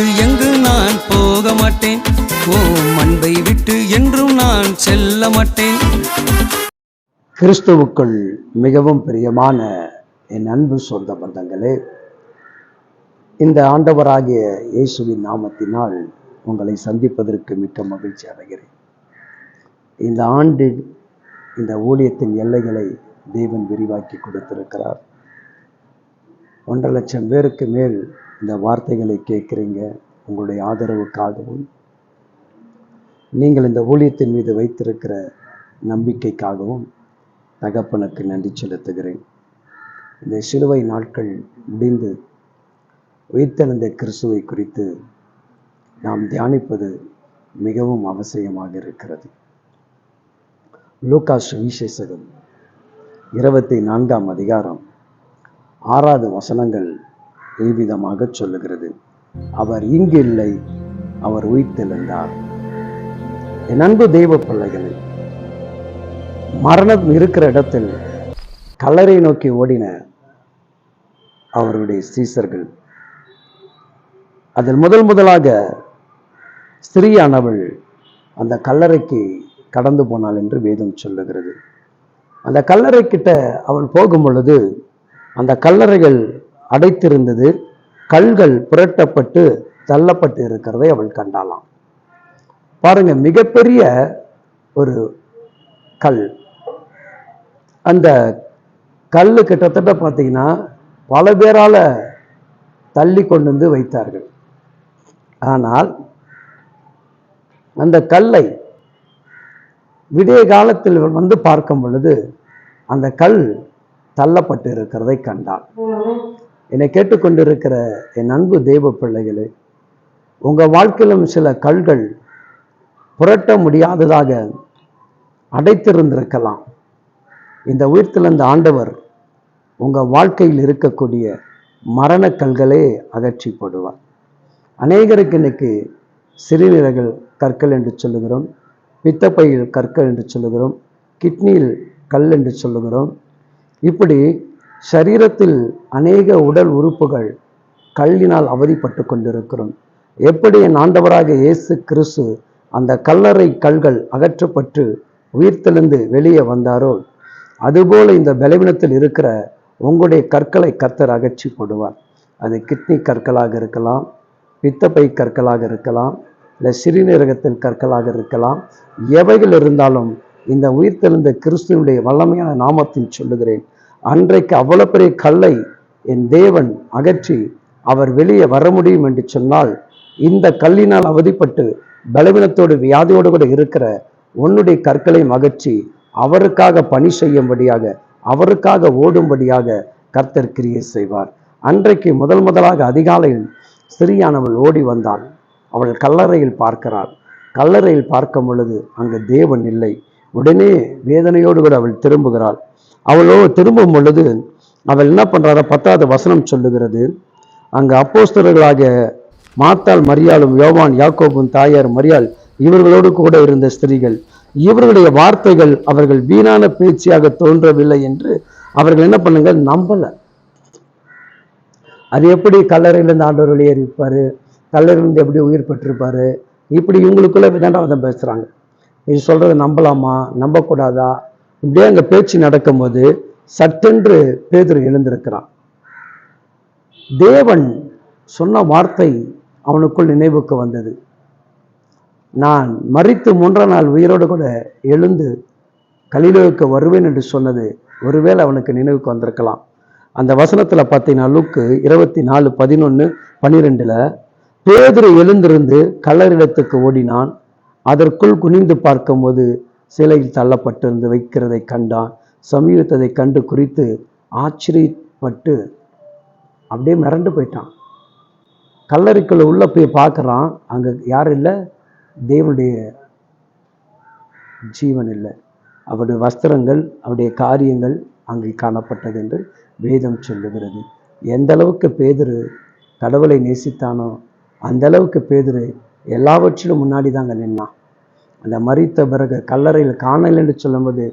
விட்டு எங்கு நான் போக மாட்டேன்? ஓ அன்பை விட்டு என்றும் நான் செல்ல மாட்டேன். கிறிஸ்துவுக்குள் மிகவும் பிரியமான என் அன்பு சொந்த பந்தங்களே இந்த ஆண்டவராகிய இயேசுவின் நாமத்தினால் உங்களை சந்திப்பதற்கு மிக்க மகிழ்ச்சி அடைகிறேன். இந்த ஆண்டு இந்த ஊழியத்தின் எல்லைகளை தேவன் விரிவாக்கி கொடுத்திருக்கிறார். ஒன்றரை லட்சம் பேருக்கு மேல் இந்த வார்த்தைகளை கேட்குறீங்க உங்களுடைய ஆதரவுக்காகவும் நீங்கள் இந்த ஊழியத்தின் மீது வைத்திருக்கிற நம்பிக்கைக்காகவும் தகப்பனுக்கு நன்றி செலுத்துகிறேன். இந்த சிலுவை நாட்கள் முடிந்து உயிர்த்தெழுந்த கிறிஸ்துவை குறித்து நாம் தியானிப்பது மிகவும் அவசியமாக இருக்கிறது. லூகாஸ் விசேஷகம் இருபத்தி நான்காம் அதிகாரம் ஆறாவது வசனங்கள் இவ்விதமாக சொல்லுகிறது? அவர் இங்கு இல்லை அவர் உயிர்த்தெழுந்தார். என் அன்பு தெய்வ பிள்ளைகளே மரணம் இருக்கிற இடத்தில் கல்லறை நோக்கி ஓடின அவருடைய சீசர்கள் அதில் முதல் முதலாக ஸ்திரீயானவள் அந்த கல்லறைக்கு கடந்து போனாள் என்று வேதம் சொல்லுகிறது. அந்த கல்லறை கிட்ட அவள் போகும் பொழுது அந்த கல்லறைகள் அடைத்திருந்தது. கல்கள் புரட்டப்பட்டு தள்ளப்பட்டு இருக்கிறதை அவள் கண்டாளாம். பாருங்க மிகப்பெரிய ஒரு கல். அந்த கல் கிட்டத்தட்ட பார்த்தீங்கன்னா பல பேரால தள்ளி கொண்டு வந்து வைத்தார்கள். ஆனால் அந்த கல்லை விடிய காலத்தில் வந்து பார்க்கும் பொழுது அந்த கல் தள்ளப்பட்டு இருக்கிறதை கண்டாள். என்னை கேட்டுக்கொண்டிருக்கிற என் அன்பு தெய்வ பிள்ளைகளே உங்கள் வாழ்க்கையிலும் சில கல்கள் புரட்ட முடியாததாக அடைத்திருந்திருக்கலாம். இந்த உயிர்த்தெழுந்த ஆண்டவர் உங்கள் வாழ்க்கையில் இருக்கக்கூடிய மரணக்கல்களே அகற்றி போடுவார் அநேகருக்கு இன்னைக்கு சிறுநீரகல் கற்கள் என்று சொல்லுகிறோம் பித்தப்பையில் கற்கள் என்று சொல்லுகிறோம் கிட்னியில் கல் என்று சொல்லுகிறோம். இப்படி சரீரத்தில் அநேக உடல் உறுப்புகள் கல்லினால் அவதிப்பட்டு கொண்டிருக்கிறோம். எப்படி என் ஆண்டவராக இயேசு கிறிஸ்து அந்த கல்லறை கல்கள் அகற்றப்பட்டு உயிர்த்தெழுந்து வெளியே வந்தாரோ அதுபோல இந்த பலவீனத்தில் இருக்கிற உங்களுடைய கற்களை கர்த்தர் அகற்றி போடுவார் அது கிட்னி கற்களாக இருக்கலாம் பித்தப்பை கற்களாக இருக்கலாம் இல்லை சிறுநீரகத்தில் கற்களாக இருக்கலாம் எவைகள் இருந்தாலும் இந்த உயிர்த்தெழுந்த கிறிஸ்துவனுடைய வல்லமையான நாமத்தில் சொல்லுகிறேன். அன்றைக்கு அவ்வளவு பெரிய கல்லை என் தேவன் அகற்றி அவர் வெளியே வர முடியும் என்று சொன்னால் இந்த கல்லினால் அவதிப்பட்டு பலவீனத்தோடு வியாதியோடு கூட இருக்கிற உன்னுடைய கற்களையும் அகற்றி அவருக்காக பணி செய்யும்படியாக அவருக்காக ஓடும்படியாக கர்த்தர் கிரியை செய்வார். அன்றைக்கு முதல் முதலாக அதிகாலையில் சிறியானவள் ஓடி வந்தாள். அவள் கல்லறையில் பார்க்கிறாள். கல்லறையில் பார்க்கும் பொழுது அங்கு தேவன் இல்லை. உடனே வேதனையோடு கூட அவள் திரும்புகிறாள். அவளோ திரும்பும் பொழுது அவள் என்ன பண்றாரா பத்தாவது வசனம் சொல்லுகிறது. அங்கே அப்போஸ்தர்களாக மாத்தாள் மரியாளும் யோவான் யாக்கோபும் தாயார் மரியாள் இவர்களோடு கூட இருந்த ஸ்திரீகள் இவர்களுடைய வார்த்தைகள் அவர்கள் வீணான பேச்சியாக தோன்றவில்லை என்று அவர்கள் என்ன பண்ணுங்க நம்பல. அது எப்படி கல்லறையிலிருந்து ஆண்டவர் வெளியேறி இருப்பாரு கல்லறையிலிருந்து எப்படி உயிர் பெற்றிருப்பாரு? இப்படி இவங்களுக்குள்ள விதண்டாவதம் பேசுறாங்க. இது சொல்றதை நம்பலாமா? நம்பக்கூடாதா? இப்படியே அங்கே பேச்சு நடக்கும்போது சட்டென்று பேதுரு எழுந்திருக்கிறான். தேவன் சொன்ன வார்த்தை அவனுக்குள் நினைவுக்கு வந்தது. நான் மறித்து மூன்றாம் நாள் உயிரோடு கூட எழுந்து கலிலுவுக்கு வருவேன் என்று சொன்னது ஒருவேளை அவனுக்கு நினைவுக்கு வந்திருக்கலாம். அந்த வசனத்தில் பார்த்தீங்கன்னா லுக்கு இருபத்தி நாலு பதினொன்று பன்னிரெண்டில் பேதுரு எழுந்திருந்து கல்லறிடத்துக்கு ஓடினான். அதற்குள் குனிந்து பார்க்கும்போது சிலையில் தள்ளப்பட்டிருந்து வைக்கிறதை கண்டான். சமீபத்ததை கண்டு குறித்து ஆச்சரியப்பட்டு அப்படியே மிரண்டு போயிட்டான். கல்லறைக்குள்ள உள்ள போய் பார்க்குறான். அங்க யாரும் இல்லை. தேவனுடைய ஜீவன் இல்லை. அவருடைய வஸ்திரங்கள் அவருடைய காரியங்கள் அங்கே காணப்பட்டது என்று வேதம் சொல்லுகிறது. எந்த அளவுக்கு பேதரு கடவுளை நேசித்தானோ அந்த அளவுக்கு பேதுரு எல்லாவற்றிலும் முன்னாடி தாங்க நின்னான். அந்த மறித்த பிறகு கல்லறையில் காணல் என்று சொல்லும்போது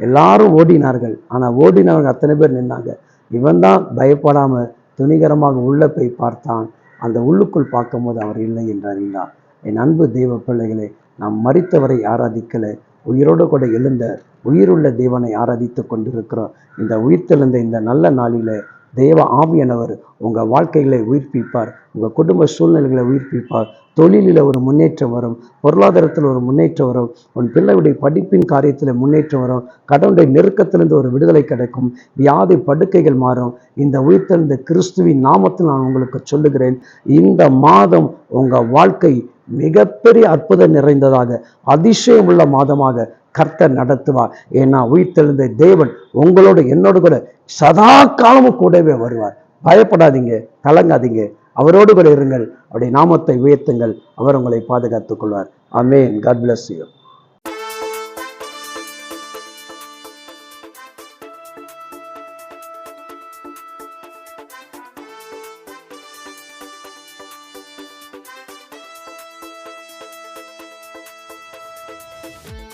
எல்லாரும் ஓடினார்கள். ஆனால் ஓடினவங்க அத்தனை பேர் நின்னாங்க. இவன் தான் பயப்படாமல் துணிகரமாக உள்ள போய் பார்த்தான். அந்த உள்ளுக்குள் பார்க்கும்போது அவர் இல்லை என்று அறிந்தார் என் அன்பு தெய்வ பிள்ளைகளே நாம் மரித்தவரை ஆராதிக்கலை. உயிரோடு கூட எழுந்த உயிருள்ள தேவனை ஆராதித்து கொண்டிருக்கிறோம். இந்த உயிர்த்தெழுந்த இந்த நல்ல நாளில் தேவ ஆவியானவர் உங்கள் வாழ்க்கைகளை உயிர்ப்பிப்பார். உங்கள் குடும்ப சூழ்நிலைகளை உயிர்ப்பிப்பார். தொழிலில் ஒரு முன்னேற்றம் வரும். பொருளாதாரத்தில் ஒரு முன்னேற்றம் வரும். உன் பிள்ளையுடைய படிப்பின் காரியத்தில் முன்னேற்றம் வரும். கடவுளுடைய நெருக்கத்திலிருந்து ஒரு விடுதலை கிடைக்கும். வியாதி படுக்கைகள் மாறும். இந்த உயிர்த்தெழுந்த கிறிஸ்துவின் நாமத்தில் நான் உங்களுக்கு சொல்லுகிறேன். இந்த மாதம் உங்கள் வாழ்க்கை மிகப்பெரிய அற்புதம் நிறைந்ததாக அதிசயம் உள்ள மாதமாக கர்த்தர் நடத்துவார். ஏன்னா உயிர்த்தெழுந்த தேவன் உங்களோட என்னோடு கூட சதா காலமும் கூடவே வருவார். பயப்படாதீங்க கலங்காதீங்க. அவரோடு கூட இருங்கள். அப்படி நாமத்தை உயர்த்துங்கள். அவர் உங்களை பாதுகாத்துக் கொள்வார். Amen God bless you Bye.